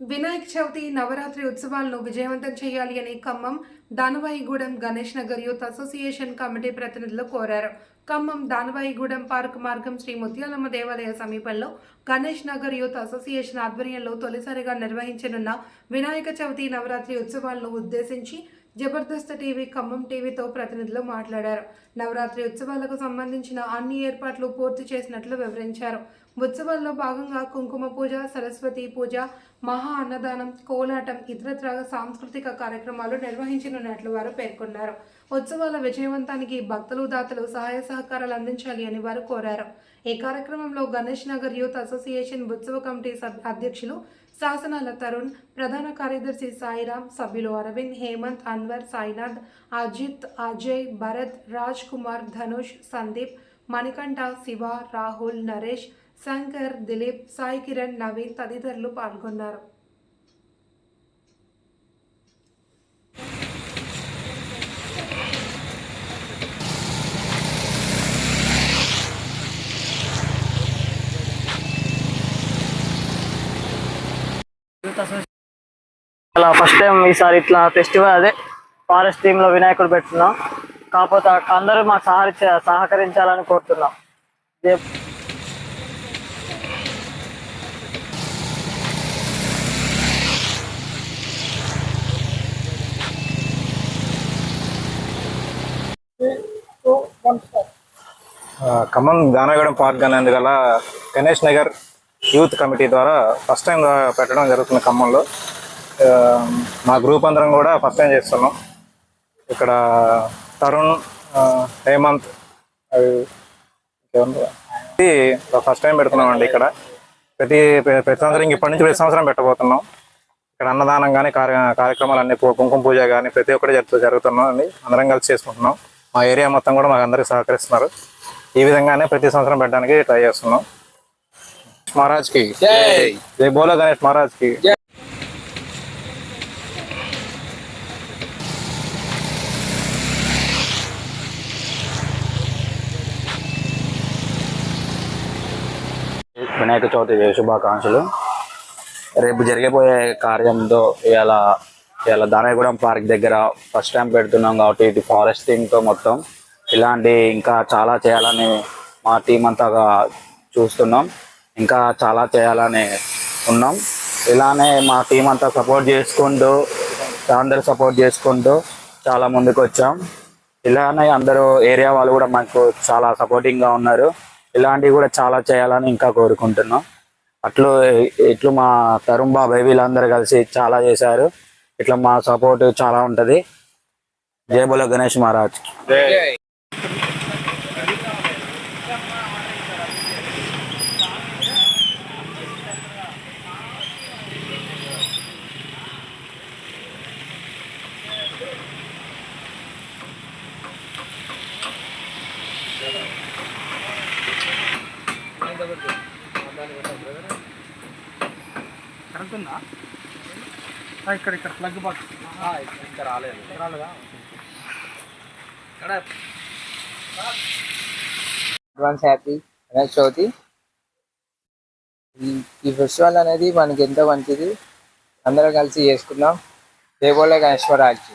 వినాయక చవితి నవరాత్రి ఉత్సవాలను విజయవంతం చేయాలి అని Khammam Danavaigudem Ganesh Nagar youth association committee ప్రతినిధులు కోరారు. ఖమ్మం దానవాయిగూడెం పార్క్ మార్గం శ్రీ ముత్యాలమ్మ దేవాలయ సమీపంలో గణేష్ నగర్ యూత్ అసోసియేషన్ ఆధ్వర్యంలో తొలిసారిగా నిర్వహించనున్న వినాయక చవితి నవరాత్రి ఉత్సవాలను ఉద్దేశించి జబర్దస్త్ టీవీ ఖమ్మం టీవీతో ప్రతినిధులు మాట్లాడారు. నవరాత్రి ఉత్సవాలకు సంబంధించిన అన్ని ఏర్పాట్లు పూర్తి చేసినట్లు వివరించారు. ఉత్సవాల్లో భాగంగా కుంకుమ పూజ సరస్వతి పూజ మహా అన్నదానం కోలాటం ఇతరత్ర సాంస్కృతిక కార్యక్రమాలు నిర్వహించనున్నట్లు వారు పేర్కొన్నారు. ఉత్సవాల విజయవంతానికి భక్తులు దాతలు సహాయ సహకారాలు అందించాలి అని వారు కోరారు. ఈ కార్యక్రమంలో గణేష్ నగర్ యూత్ అసోసియేషన్ ఉత్సవ కమిటీ అధ్యక్షులు శాసనాల తరుణ్ ప్రధాన కార్యదర్శి సాయిరామ్ సభ్యులు అరవింద్ హేమంత్ అన్వర్ సాయినాథ్ అజిత్ అజయ్ భరత్ రాజ్ కుమార్ ధనుష్ సందీప్ మణికంఠ శివ రాహుల్ నరేష్ శంకర్ దిలీప్ సాయి కిరణ్ నవీన్ తదితరులు పాల్గొన్నారు. అలా ఫస్ట్ టైం ఈసారి ఇట్లా ఫెస్టివల్ అదే ఫారెస్ట్ టీమ్లో వినాయకుడు పెట్టున్నాం కాకపోతే అందరూ మాకు సహకరించాలని కోరుతున్నాం. ఖమ్మం దానగూడెం పార్క్ అనేందుగల గణేష్ నగర్ యూత్ కమిటీ ద్వారా ఫస్ట్ టైం పెట్టడం జరుగుతుంది ఖమ్మంలో. మా గ్రూప్ అందరం కూడా ఫస్ట్ టైం చేస్తున్నాం. ఇక్కడ తరుణ్ హేమంత్ అవి ఫస్ట్ టైం పెడుతున్నాం అండి ఇక్కడ. ప్రతి ప్రతి సంవత్సరం ఇప్పటి నుంచి ప్రతి సంవత్సరం పెట్టబోతున్నాం. ఇక్కడ అన్నదానం కానీ కార్య కార్యక్రమాలు అన్ని కుంకుమ పూజ కానీ ప్రతి ఒక్కటి జరుగుతూ జరుగుతున్నాం అండి. అందరం కలిసి చేసుకుంటున్నాం. మా ఏరియా మొత్తం కూడా మాకు అందరికీ సహకరిస్తున్నారు. ఈ విధంగానే ప్రతి సంవత్సరం పెట్టడానికి ట్రై చేస్తున్నాం. మహారాజ్కి జై బోలో గణేష్ మహారాజ్కి వినాయక చవితి శుభాకాంక్షలు. రేపు జరిగిపోయే కార్యంతో ఇవాళ ఇలా దానయగూడెం పార్క్ దగ్గర ఫస్ట్ టైం పెడుతున్నాం కాబట్టి ఇది ఫారెస్ట్ మొత్తం. ఇలాంటి ఇంకా చాలా చేయాలని మా టీం అంతాగా చూస్తున్నాం. ఇంకా చాలా చేయాలని ఉన్నాం. ఇలానే మా టీం అంతా సపోర్ట్ చేసుకుంటూ అందరూ సపోర్ట్ చేసుకుంటూ చాలా ముందుకు వచ్చాం. ఇలానే అందరూ ఏరియా వాళ్ళు కూడా మాకు చాలా సపోర్టింగ్గా ఉన్నారు. ఇలాంటివి కూడా చాలా చేయాలని ఇంకా కోరుకుంటున్నాం. అట్లు ఇట్లు మా తరుణ్ బాబాయ్ వీళ్ళందరూ కలిసి చాలా చేశారు. ఇట్లా మా సపోర్ట్ చాలా ఉంటది. జై బోలో గణేష్ మహారాజ్. ఇక్కడ ఇక్కడ plug box advance happy Ganesh Chavithi ఈ ఈ ఫెస్టివల్ అనేది మనకి ఎంతో మంచిది? అందరం కలిసి చేసుకుందాం దేవోలే గణేశ్వరాజు